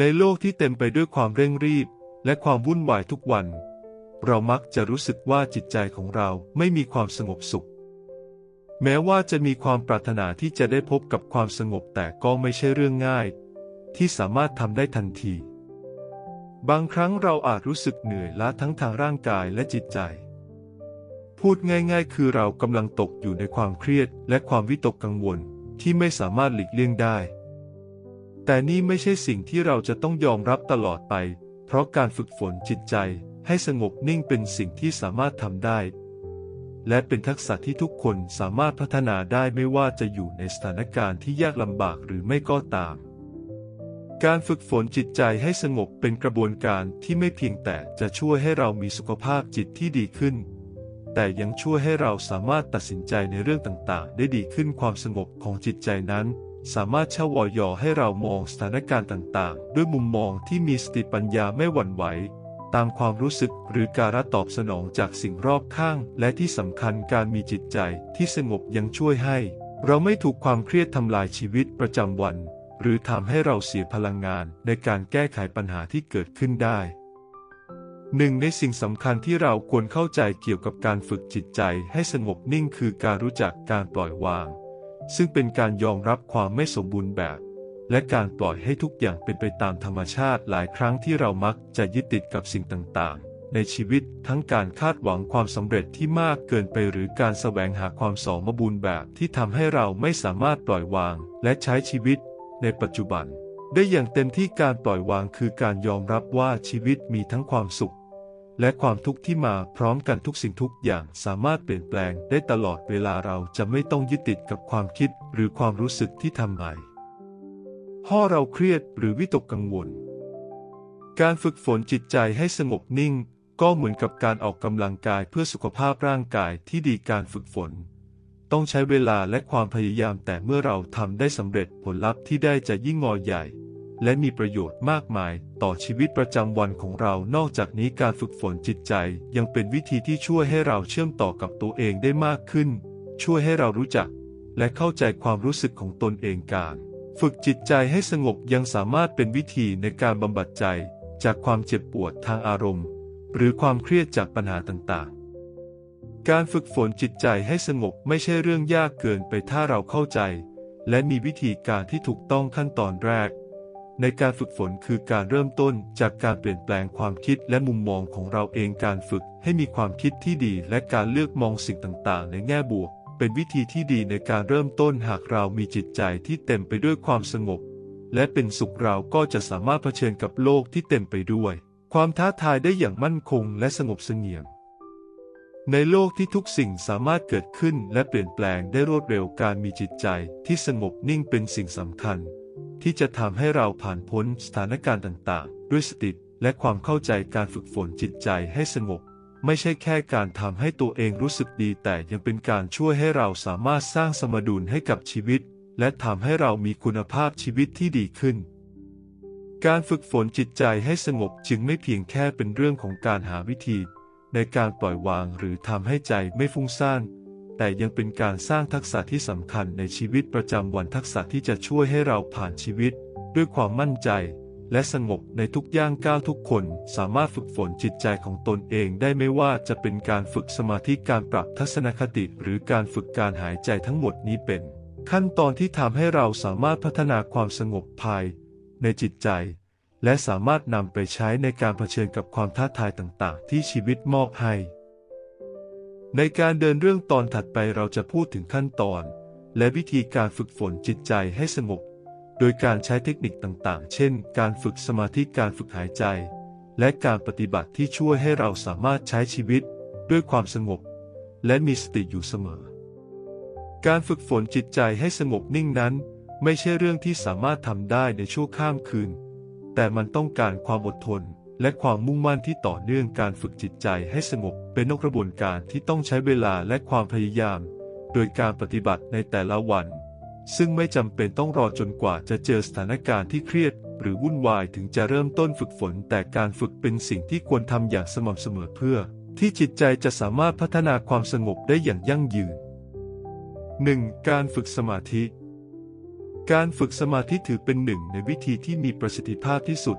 ในโลกที่เต็มไปด้วยความเร่งรีบ และความวุ่นวายทุกวัน เรามักจะรู้สึกว่าจิตใจของเราไม่มีความสงบสุข แม้ว่าจะมีความปรารถนาที่จะได้พบกับความสงบแต่ก็ไม่ใช่เรื่องง่าย ที่สามารถทำได้ทันที บางครั้งเราอาจรู้สึกเหนื่อยล้าทั้งทางร่างกายและจิตใจ พูดง่ายๆ คือเรากำลังตกอยู่ในความเครียดและความวิตกกังวลที่ไม่สามารถหลีกเลี่ยงได้ แต่นี่ไม่ใช่สิ่งที่เราจะต้องยอมรับตลอดไป เพราะการฝึกฝนจิตใจให้สงบนิ่งเป็นสิ่งที่สามารถทำได้ และเป็นทักษะที่ทุกคนสามารถพัฒนาได้ไม่ว่าจะอยู่ในสถานการณ์ที่ยากลำบากหรือไม่ก็ตาม การฝึกฝนจิตใจให้สงบเป็นกระบวนการที่ไม่เพียงแต่จะช่วยให้เรามีสุขภาพจิตที่ดีขึ้น แต่ยังช่วยให้เราสามารถตัดสินใจในเรื่องต่างๆ ได้ดีขึ้นความสงบของจิตใจนั้น สามารถเช่าวอยอให้เรามองสถานการณ์ต่างๆ ด้วยมุมมองที่มีสติปัญญาไม่หวั่นไหว ตามความรู้สึกหรือการตอบสนองจากสิ่งรอบข้าง และที่สำคัญการมีจิตใจที่สงบยังช่วยให้ เราไม่ถูกความเครียดทำลายชีวิตประจำวัน หรือทำให้เราเสียพลังงานในการแก้ไขปัญหาที่เกิดขึ้นได้หนึ่งในสิ่งสำคัญที่เราควรเข้าใจเกี่ยวกับการฝึกจิตใจให้สงบนิ่งคือการรู้จักการปล่อยวาง ซึ่งเป็นการยอมรับความไม่สมบูรณ์แบบ และการปล่อยให้ทุกอย่างเป็นไปตามธรรมชาติหลายครั้งที่เรามักจะยึดติดกับสิ่งต่างๆ ในชีวิตทั้งการคาดหวังความสำเร็จที่มากเกินไปหรือการแสวงหาความสมบูรณ์แบบที่ทำให้เราไม่สามารถปล่อยวางและใช้ชีวิต ในปัจจุบัน ได้อย่างเต็มที่การปล่อยวางคือการยอมรับว่าชีวิตมีทั้งความสุข และความทุกข์ที่มาพร้อมกันทุกสิ่งทุกอย่างสามารถเปลี่ยนแปลงได้ตลอดเวลาเราจะไม่ต้องยึดติดกับความคิดหรือความรู้สึกที่ทำให้พ่อเราเครียดหรือวิตกกังวล การฝึกฝนจิตใจให้สงบนิ่ง ก็เหมือนกับการออกกำลังกายเพื่อสุขภาพร่างกายที่ดีการฝึกฝน ต้องใช้เวลาและความพยายามแต่เมื่อเราทำได้สำเร็จผลลัพธ์ที่ได้จะยิ่งงอใหญ่ และมีประโยชน์มากมาย ต่อชีวิตประจำวันของเรา นอกจากนี้การฝึกฝนจิตใจ ยังเป็นวิธีที่ช่วยให้เราเชื่อมต่อกับตัวเองได้มากขึ้น ช่วยให้เรารู้จัก และเข้าใจความรู้สึกของตนเองการ ฝึกจิตใจให้สงบยังสามารถเป็นวิธีในการบำบัดใจ จากความเจ็บปวดทางอารมณ์ หรือความเครียดจากปัญหาต่างๆ การฝึกฝนจิตใจให้สงบไม่ใช่เรื่องยากเกินไปถ้าเราเข้าใจ และมีวิธีการที่ถูกต้องขั้นตอนแรก ในการฝึกฝนคือการเริ่มต้นจากการเปลี่ยนแปลงความคิดและมุมมองของเราเองการฝึกให้มีความคิดที่ดีและการเลือกมองสิ่งต่างๆ ในแง่บวก เป็นวิธีที่ดีในการเริ่มต้นหากเรามีจิตใจที่เต็มไปด้วยความสงบ และเป็นสุขเราก็จะสามารถเผชิญกับโลกที่เต็มไปด้วย ความท้าทายได้อย่างมั่นคงและสงบเสงี่ยมในโลกที่ทุกสิ่งสามารถเกิดขึ้นและเปลี่ยนแปลงได้รวดเร็วการมีจิตใจที่สงบนิ่งเป็นสิ่งสำคัญ ที่จะทำให้เราผ่านพ้นสถานการณ์ต่างๆ ด้วยสติและความเข้าใจการฝึกฝนจิตใจให้สงบ ไม่ใช่แค่การทำให้ตัวเองรู้สึกดี แต่ยังเป็นการช่วยให้เราสามารถสร้างสมดุลให้กับชีวิต และทำให้เรามีคุณภาพชีวิตที่ดีขึ้น การฝึกฝนจิตใจให้สงบจึงไม่เพียงแค่เป็นเรื่องของการหาวิธี ในการปล่อยวางหรือทำให้ใจไม่ฟุ้งซ่าน แต่ยังเป็นการสร้างทักษะที่สำคัญในชีวิตประจำวันทักษะที่จะช่วยให้เราผ่านชีวิต ด้วยความมั่นใจ และสงบในทุกย่างก้าวทุกคนสามารถฝึกฝนจิตใจของตนเองได้ไม่ว่าจะเป็นการฝึกสมาธิการปรับทัศนคติ หรือการฝึกการหายใจทั้งหมดนี้เป็น ขั้นตอนที่ทำให้เราสามารถพัฒนาความสงบภาย ในจิตใจ และสามารถนำไปใช้ในการเผชิญกับความท้าทายต่าง ๆ ที่ชีวิตมอบให้ ในการเดินเรื่องตอนถัดไปเราจะพูดถึงขั้นตอน และวิธีการฝึกฝนจิตใจให้สงบ โดยการใช้เทคนิคต่างๆ เช่น การฝึกสมาธิการฝึกหายใจ และการปฏิบัติที่ช่วยให้เราสามารถใช้ชีวิต ด้วยความสงบ และมีสติอยู่เสมอ การฝึกฝนจิตใจให้สงบนิ่งนั้น ไม่ใช่เรื่องที่สามารถทำได้ในชั่วข้ามคืน แต่มันต้องการความอดทน และความมุ่งมั่นที่ต่อเนื่องการฝึกจิตใจให้สงบเป็นกระบวนการที่ต้องใช้เวลาและความพยายาม โดยการปฏิบัติในแต่ละวัน ซึ่งไม่จำเป็นต้องรอจนกว่าจะเจอสถานการณ์ที่เครียด หรือวุ่นวายถึงจะเริ่มต้นฝึกฝน แต่การฝึกเป็นสิ่งที่ควรทำอย่างสม่ำเสมอเพื่อ ที่จิตใจจะสามารถพัฒนาความสงบได้อย่างยั่งยืน 1. การฝึกสมาธิ การฝึกสมาธิถือเป็นหนึ่งในวิธีที่มีประสิทธิภาพที่สุด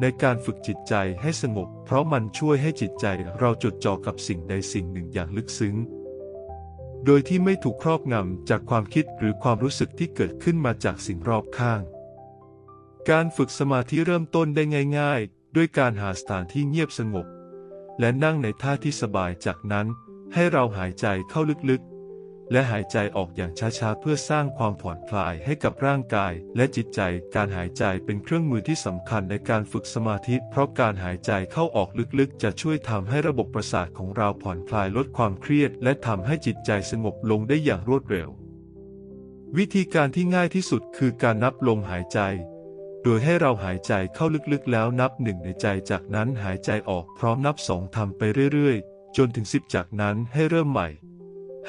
ในการฝึกจิตใจให้สงบ เพราะมันช่วยให้จิตใจเราจดจ่อกับสิ่งใดสิ่งหนึ่งอย่างลึกซึ้ง โดยที่ไม่ถูกครอบงำจากความคิดหรือความรู้สึกที่เกิดขึ้นมาจากสิ่งรอบข้าง การฝึกสมาธิเริ่มต้นได้ง่าย ๆ ด้วยการหาสถานที่เงียบสงบ และนั่งในท่าที่สบายจากนั้นให้เราหายใจเข้าลึกๆ และหายใจออกอย่างช้าๆ เพื่อสร้างความผ่อนคลายให้กับร่างกายและจิตใจ การหายใจเป็นเครื่องมือที่สำคัญในการฝึกสมาธิ เพราะการหายใจเข้าออกลึกๆ จะช่วยทำให้ระบบประสาทของเราผ่อนคลายลดความเครียด และทำให้จิตใจสงบลงได้อย่างรวดเร็ว วิธีการที่ง่ายที่สุดคือการนับลมหายใจโดยให้เราหายใจเข้าลึกๆ แล้วนับหนึ่งในใจจากนั้นหายใจออกพร้อมนับสองทำไปเรื่อยๆ จนถึงสิบจากนั้นให้เริ่มใหม่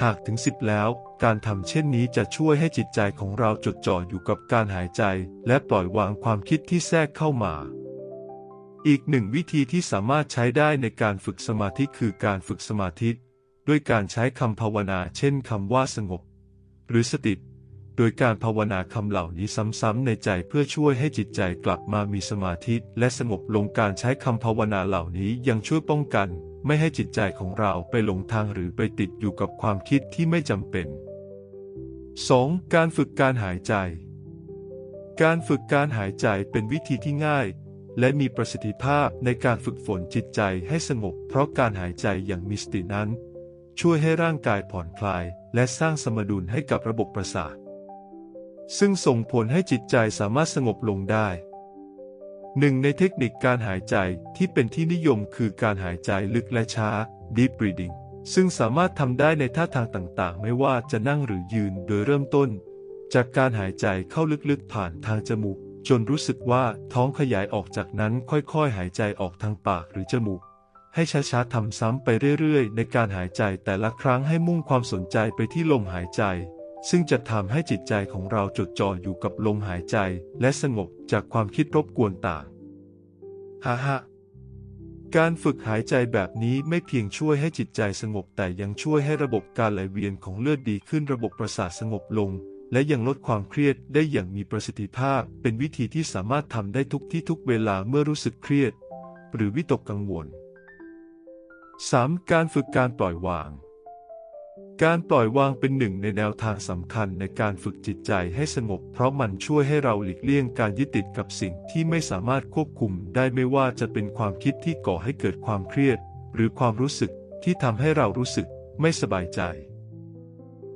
หากถึงสิบแล้ว การทำเช่นนี้จะช่วยให้จิตใจของเราจดจ่ออยู่กับการหายใจ และปล่อยวางความคิดที่แทรกเข้ามา อีกหนึ่งวิธีที่สามารถใช้ได้ในการฝึกสมาธิคือการฝึกสมาธิ ด้วยการใช้คำภาวนา เช่นคำว่าสงบ หรือสติโดยการภาวนาคำเหล่านี้ซ้ำๆในใจเพื่อช่วยให้จิตใจกลับมามีสมาธิและสงบลงการใช้คำภาวนาเหล่านี้ยังช่วยป้องกัน ไม่ให้จิตใจของเราไปหลงทางหรือไปติดอยู่กับความคิดที่ไม่จำเป็น 2. การฝึกการหายใจ การฝึกการหายใจเป็นวิธีที่ง่าย และมีประสิทธิภาพในการฝึกฝนจิตใจให้สงบ เพราะการหายใจอย่างมีสตินั้น ช่วยให้ร่างกายผ่อนคลาย และสร้างสมดุลให้กับระบบประสาท ซึ่งส่งผลให้จิตใจสามารถสงบลงได้ หนึ่งในเทคนิคการหายใจที่เป็นที่นิยมคือการหายใจลึกและช้า deep breathing ซึ่งสามารถทำได้ในท่าทางต่างๆ ไม่ว่าจะนั่งหรือยืนโดยเริ่มต้น จากการหายใจเข้าลึกๆผ่านทางจมูก จนรู้สึกว่าท้องขยายออกจากนั้นค่อยๆ หายใจออกทางปากหรือจมูก ให้ช้าๆทำซ้ำไปเรื่อยๆ ในการหายใจแต่ละครั้งให้มุ่งความสนใจไปที่ลมหายใจ ซึ่งจะทำให้จิตใจของเราจดจ่ออยู่กับลมหายใจและสงบจากความคิดรบกวนต่างฮ่าฮ่าการฝึกหายใจแบบนี้ไม่เพียงช่วยให้จิตใจสงบแต่ยังช่วยให้ระบบการไหลเวียนของเลือดดีขึ้นระบบประสาทสงบลง และยังลดความเครียดได้อย่างมีประสิทธิภาพ เป็นวิธีที่สามารถทำได้ทุกที่ทุกเวลาเมื่อรู้สึกเครียด หรือวิตกกังวล 3. การฝึกการปล่อยวาง การปล่อยวางเป็นหนึ่งในแนวทางสำคัญในการฝึกจิตใจให้สงบ เพราะมันช่วยให้เราหลีกเลี่ยงการยึดติดกับสิ่งที่ไม่สามารถควบคุมได้ไม่ว่าจะเป็นความคิดที่ก่อให้เกิดความเครียด หรือความรู้สึกที่ทำให้เรารู้สึกไม่สบายใจ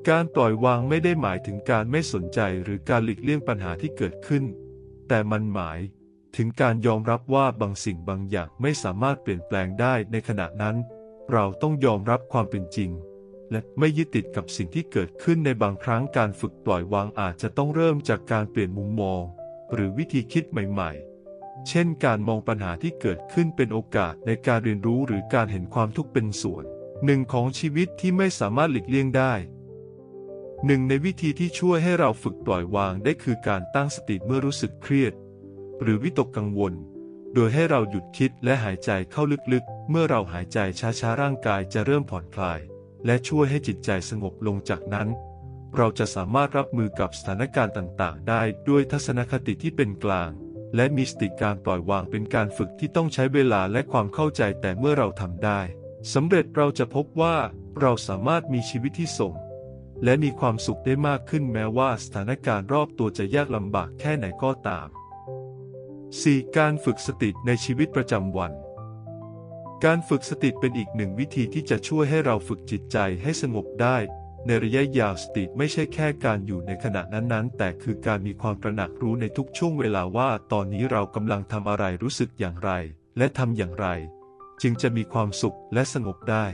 การปล่อยวางไม่ได้หมายถึงการไม่สนใจหรือการหลีกเลี่ยงปัญหาที่เกิดขึ้น แต่มันหมายถึงการยอมรับว่าบางสิ่งบางอย่างไม่สามารถเปลี่ยนแปลงได้ในขณะนั้น เราต้องยอมรับความเป็นจริง และไม่ยึดติดกับสิ่งที่เกิดขึ้นในบางครั้งการฝึกปล่อยวางอาจจะต้องเริ่มจากการเปลี่ยนมุมมอง หรือวิธีคิดใหม่ ๆ เช่น การมองปัญหาที่เกิดขึ้นเป็นโอกาสในการเรียนรู้หรือการเห็นความทุกข์เป็นส่วน หนึ่งของชีวิตที่ไม่สามารถหลีกเลี่ยงได้หนึ่งในวิธีที่ช่วยให้เราฝึกปล่อยวางได้คือการตั้งสติเมื่อรู้สึกเครียด หรือวิตกกังวล โดยให้เราหยุดคิดและหายใจเข้าลึกๆ เมื่อเราหายใจช้าๆร่างกายจะเริ่มผ่อนคลาย และช่วยให้จิตใจสงบลงจากนั้น เราจะสามารถรับมือกับสถานการณ์ต่างๆ ได้ด้วยทัศนคติที่เป็นกลาง และมีสติการปล่อยวางเป็นการฝึกที่ต้องใช้เวลาและความเข้าใจแต่เมื่อเราทำได้สำเร็จเราจะพบว่าเราสามารถมีชีวิตที่ส่ง และมีความสุขได้มากขึ้นแม้ว่าสถานการณ์รอบตัวจะยากลำบากแค่ไหนก็ตาม 4. การฝึกสติในชีวิตประจำวัน การฝึกสติเป็นอีกหนึ่งวิธีที่จะช่วยให้เราฝึกจิตใจให้สงบได้ ในระยะยาวสติไม่ใช่แค่การอยู่ในขณะนั้นๆ แต่คือการมีความตระหนักรู้ในทุกช่วงเวลาว่า ตอนนี้เรากำลังทำอะไรรู้สึกอย่างไร และทำอย่างไร จึงจะมีความสุขและสงบได้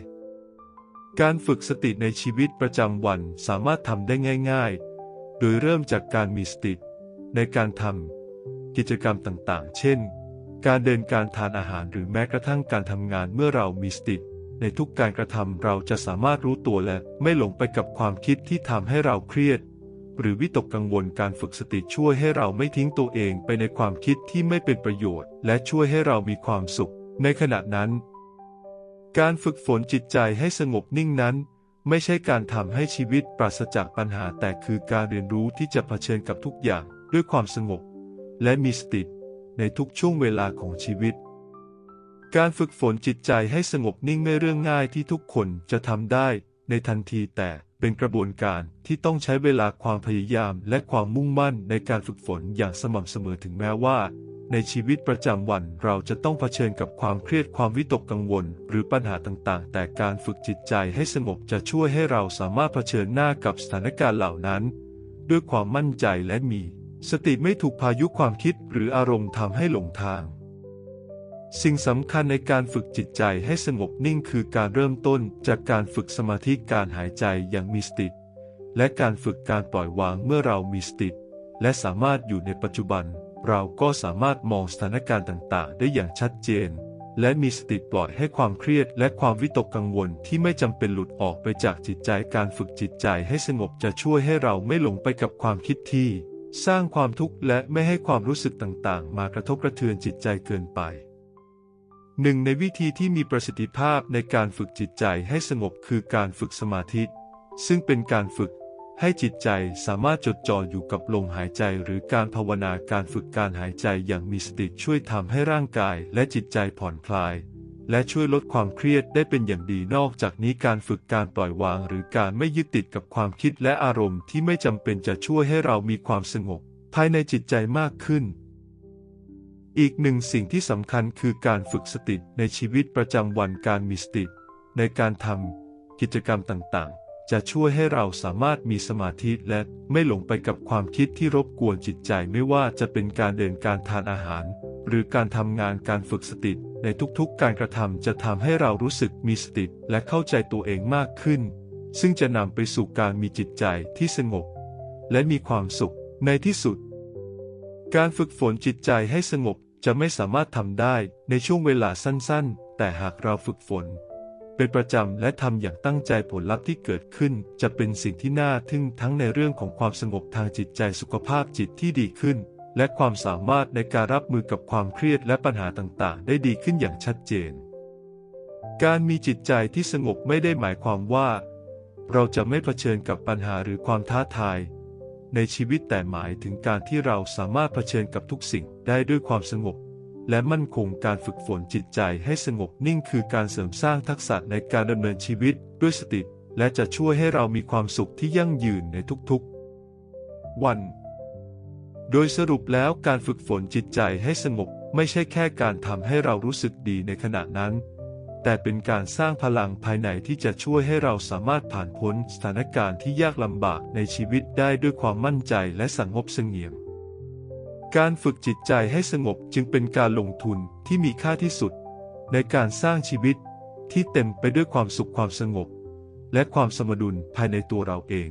การฝึกสติในชีวิตประจำวันสามารถทำได้ง่าย ๆ โดยเริ่มจากการมีสติในการทำกิจกรรมต่างๆ เช่น การเดินการทานอาหารหรือแม้กระทั่งการทำงานเมื่อเรามีสติในทุกการกระทำเราจะสามารถรู้ตัวและไม่หลงไปกับความคิดที่ทำให้เราเครียด หรือวิตกกังวลการฝึกสติช่วยให้เราไม่ทิ้งตัวเองไปในความคิดที่ไม่เป็นประโยชน์ และช่วยให้เรามีความสุข ในขณะนั้น การฝึกฝนจิตใจให้สงบนิ่งนั้น ไม่ใช่การทำให้ชีวิตปราศจากปัญหาแต่คือการเรียนรู้ที่จะเผชิญกับทุกอย่างด้วยความสงบ และมีสติ ในทุกช่วงเวลาของชีวิต การฝึกฝนจิตใจให้สงบนิ่งไม่เรื่องง่ายที่ทุกคนจะทำได้ในทันทีแต่เป็นกระบวนการที่ต้องใช้เวลาความพยายามและความมุ่งมั่นในการฝึกฝนอย่างสม่ำเสมอถึงแม้ว่า ในชีวิตประจำวันเราจะต้องเผชิญกับความเครียดความวิตกกังวล หรือปัญหาต่างๆ แต่การฝึกจิตใจให้สงบจะช่วยให้เราสามารถเผชิญหน้ากับสถานการณ์เหล่านั้น ด้วยความมั่นใจและมี สติไม่ถูกพายุความคิดหรืออารมณ์ทำให้หลงทาง สิ่งสำคัญในการฝึกจิตใจให้สงบนิ่งคือการเริ่มต้นจากการฝึกสมาธิการหายใจอย่างมีสติ และการฝึกการปล่อยวางเมื่อเรามีสติ และสามารถอยู่ในปัจจุบัน เราก็สามารถมองสถานการณ์ต่างๆ ได้อย่างชัดเจน และมีสติปล่อยให้ความเครียดและความวิตกกังวลที่ไม่จำเป็นหลุดออกไปจากจิตใจการฝึกจิตใจให้สงบจะช่วยให้เราไม่หลงไปกับความคิดที่ สร้างความทุกข์และไม่ให้ความรู้สึกต่างๆ มากระทบกระเทือนจิตใจเกินไปหนึ่งในวิธีที่มีประสิทธิภาพในการฝึกจิตใจให้สงบคือการฝึกสมาธิ ซึ่งเป็นการฝึกให้จิตใจสามารถจดจ่ออยู่กับลมหายใจหรือการภาวนาการฝึกการหายใจอย่างมีสติช่วยทำให้ร่างกายและจิตใจผ่อนคลาย และช่วยลดความเครียดได้เป็นอย่างดีนอกจากนี้การฝึกการปล่อยวาง หรือการไม่ยึดติดกับความคิดและอารมณ์ที่ไม่จำเป็นจะช่วยให้เรามีความสงบ ภายในจิตใจมากขึ้น อีกหนึ่งสิ่งที่สำคัญคือการฝึกสติในชีวิตประจำวันการมีสติในการทำกิจกรรมต่างๆ จะช่วยให้เราสามารถมีสมาธิและไม่หลงไปกับความคิดที่รบกวนจิตใจไม่ว่าจะเป็นการเดินการทานอาหาร หรือการทำงานการฝึกสติ ในทุกๆการกระทำจะทำให้เรารู้สึกมีสติและเข้าใจตัวเองมากขึ้น ซึ่งจะนำไปสู่การมีจิตใจที่สงบ และมีความสุขในที่สุด การฝึกฝนจิตใจให้สงบจะไม่สามารถทำได้ในช่วงเวลาสั้นๆ แต่หากเราฝึกฝน เป็นประจำและทำอย่างตั้งใจผลลัพธ์ที่เกิดขึ้น จะเป็นสิ่งที่น่าทึ่งทั้งในเรื่องของความสงบทางจิตใจสุขภาพจิตที่ดีขึ้น และความสามารถในการรับมือกับความเครียดและปัญหาต่างๆ ได้ดีขึ้นอย่างชัดเจน การมีจิตใจที่สงบไม่ได้หมายความว่า เราจะไม่เผชิญกับปัญหาหรือความท้าทาย ในชีวิตแต่หมายถึงการที่เราสามารถเผชิญกับทุกสิ่งได้ด้วยความสงบ และมั่นคงการฝึกฝนจิตใจให้สงบนิ่งคือการเสริมสร้างทักษะในการดำเนินชีวิตด้วยสติและจะช่วยให้เรามีความสุขที่ยั่งยืนในทุกๆ วัน โดยสรุปแล้วการฝึกฝนจิตใจให้สงบไม่ใช่แค่การทำให้เรารู้สึกดีในขณะนั้น แต่เป็นการสร้างพลังภายในที่จะช่วยให้เราสามารถผ่านพ้นสถานการณ์ที่ยากลำบากในชีวิตได้ด้วยความมั่นใจและสงบเสงี่ยม การฝึกจิตใจให้สงบจึงเป็นการลงทุนที่มีค่าที่สุด ในการสร้างชีวิตที่เต็มไปด้วยความสุขความสงบ และความสมดุลภายในตัวเราเอง